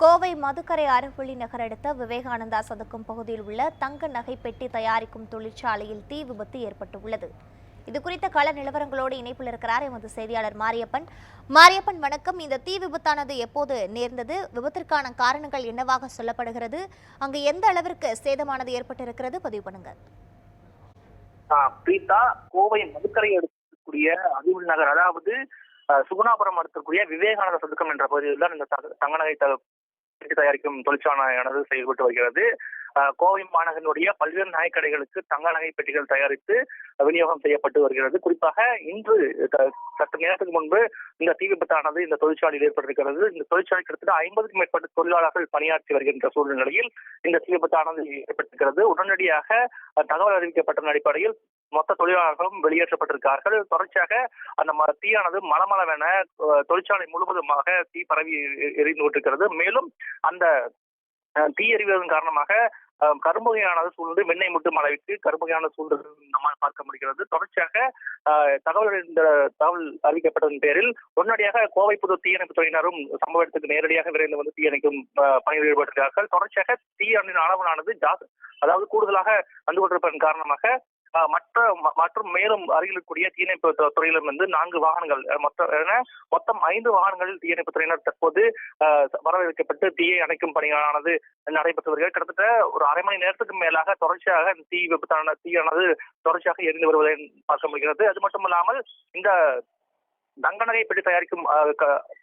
கோவை மதுக்கரை அரவள்ளி நகர் அடுத்த விவேகானந்தா சதுக்கம் பகுதியில் உள்ள தங்க நகை பெட்டி தயாரிக்கும் தொழிற்சாலையில் தீ விபத்து ஏற்பட்டுள்ளது. இது குறித்த கள நிலவரங்களோடு இணைப்பில் இருக்கிறார் எமது செய்தியாளர் மாரியப்பன். மாரியப்பன் வணக்கம். இந்த தீ விபத்தானது எப்போது நேர்ந்தது? விபத்திற்கான காரணங்கள் என்னவாக சொல்லப்படுகிறது? அங்கு எந்த அளவிற்கு சேதமானது ஏற்பட்டிருக்கிறது? பதிவு பண்ணுங்க. பிரீதா கோவை மதுக்கரை எடுக்கக்கூடிய அறிவுள் நகர் அதாவது சுகுணாபுரம் அடுத்தக்கூடிய விவேகானந்த சதுக்கம் என்ற பகுதியில் தான் இந்த தங்க நகை தயாரிக்கும் தொழிற்சாலையானது செயல்பட்டு வருகிறது. கோவை மாநகரினுடைய பல்வேறு நகைக்கடைகளுக்கு தங்க நகை பெட்டிகள் தயாரித்து விநியோகம் செய்யப்பட்டு வருகிறது. குறிப்பாக இன்று சற்று நேரத்துக்கு முன்பு இந்த தீ விபத்தானது இந்த தொழிற்சாலையில் ஏற்பட்டிருக்கிறது. இந்த தொழிற்சாலை கிட்டத்தட்ட ஐம்பதுக்கும் மேற்பட்ட தொழிலாளர்கள் பணியாற்றி வருகின்ற சூழ்நிலையில் இந்த தீ விபத்தானது ஏற்பட்டிருக்கிறது. உடனடியாக தகவல் அறிவிக்கப்பட்ட அடிப்படையில் மொத்த தொழிலாளர்களும் வெளியேற்றப்பட்டிருக்கார்கள். தொடர்ச்சியாக அந்த ம- தீயானது மலமளவென தொழிற்சாலை முழுவதுமாக தீ பரவி எரிந்து கொண்டிருக்கிறது. மேலும் அந்த தீ எறிவதன் காரணமாக கரும்புகையானது சூழ்ந்து வெண்ணெய் முட்டும் அளவிற்கு கரும்புகையான சூழ்ந்து நம்மால் பார்க்க முடிகிறது. தொடர்ச்சியாக தகவல் இந்த தகவல் அறிவிக்கப்பட்டதன் பேரில் உடனடியாக கோவை புது தீயணைப்பு துறையினரும் சம்பவ இடத்துக்கு நேரடியாக விரைந்து வந்து தீயணைக்கும் பணியில் ஈடுபட்டிருக்கிறார்கள். தொடர்ச்சியாக தீயணின் அளவலானது ஜாஸ் அதாவது கூடுதலாக வந்து கொண்டிருப்பதன் காரணமாக மற்ற மற்றும் மேலும் அருகில் இருக்கக்கூடிய தீயணைப்பு துறையிலும் இருந்து நான்கு வாகனங்கள் மொத்த என மொத்தம் ஐந்து வாகனங்கள் தீயணைப்பு துறையினர் தற்போது வரவேற்கப்பட்டு தீயை அணைக்கும் பணியானது நடைபெற்று வருகிறது. கிட்டத்தட்ட ஒரு அரை மணி நேரத்துக்கு மேலாக தொடர்ச்சியாக தீ விபத்தான தீயானது தொடர்ச்சியாக எரிந்து வருவதை பார்க்க முடிகிறது. அது மட்டும் இல்லாமல் இந்த தங்கநகை பெட்டி தயாரிக்கும்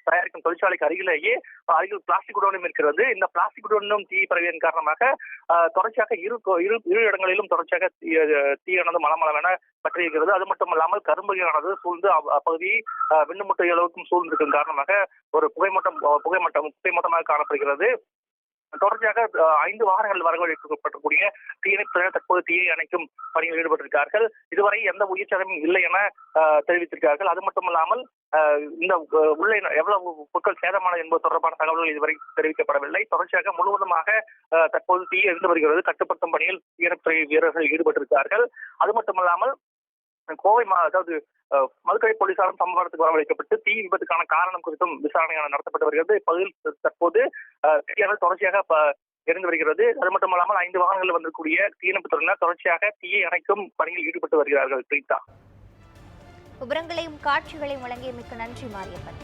தயாரிக்கும் தொழிற்சாலைக்கு அருகிலேயே அருகில் பிளாஸ்டிக் குடோனும் இருக்கிறது. இந்த பிளாஸ்டிக் குடோனும் தீ பரவியதன் காரணமாக தொடர்ச்சியாக இரு இரு இரு இடங்களிலும் தொடர்ச்சியாக தீ- தீயானது மலமளவென பற்றியிருக்கிறது அது மட்டும் இல்லாமல் கரும்புகையானது சூழ்ந்து அவ்- அப்பகுதி அஹ், விண்ணுமுட்டை அளவுக்கும் சூழ்ந்திருக்கும் காரணமாக ஒரு புகைமூட்டம் அஹ், புகைமூட்டம் புகைமூட்டமாக காணப்படுகிறது. தொடர்ச்சியாக ஐந்து வாகனங்கள் வரவழைக்கப்படக்கூடிய தீயணைப்பு தற்போது தீயை அணைக்கும் பணியில் ஈடுபட்டிருக்கார்கள். இதுவரை எந்த உயிர் சேதமும் இல்லை என தெரிவித்திருக்கார்கள். அது மட்டும் இல்லாமல் இந்த உள்ளே எவ்வளவு பொருட்கள் சேதமானது என்பது தொடர்பான தகவல்கள் இதுவரை தெரிவிக்கப்படவில்லை. தொடர்ச்சியாக முழுவதுமாக தற்போது தீ இருந்து வருகிறது. கட்டுப்படுத்தும் பணியில் தீயணைப்புத்துறை வீரர்கள் ஈடுபட்டிருக்கிறார்கள் அது மட்டுமல்லாமல் கோவை மா அதாவது மதுக்கரை போலீசாரும் சம்பவத்துக்கு வரவழைக்கப்பட்டு தீ விபத்துக்கான காரணம் குறித்தும் விசாரணை நடத்தப்பட்டு வருகிறது. இப்பகுதியில் தற்போது அஹ், தொடர்ச்சியாக இருந்து வருகிறது. அது மட்டுமல்லாமல் ஐந்து வாகனங்கள் வந்திருக்கூடிய தீயணைப்பு துறையினர் தொடர்ச்சியாக தீயை அணைக்கும் பணியில் ஈடுபட்டு வருகிறார்கள் பிரீதா விவரங்களையும் காட்சிகளையும் வழங்கிய மிக்க நன்றி மாரியப்பன்.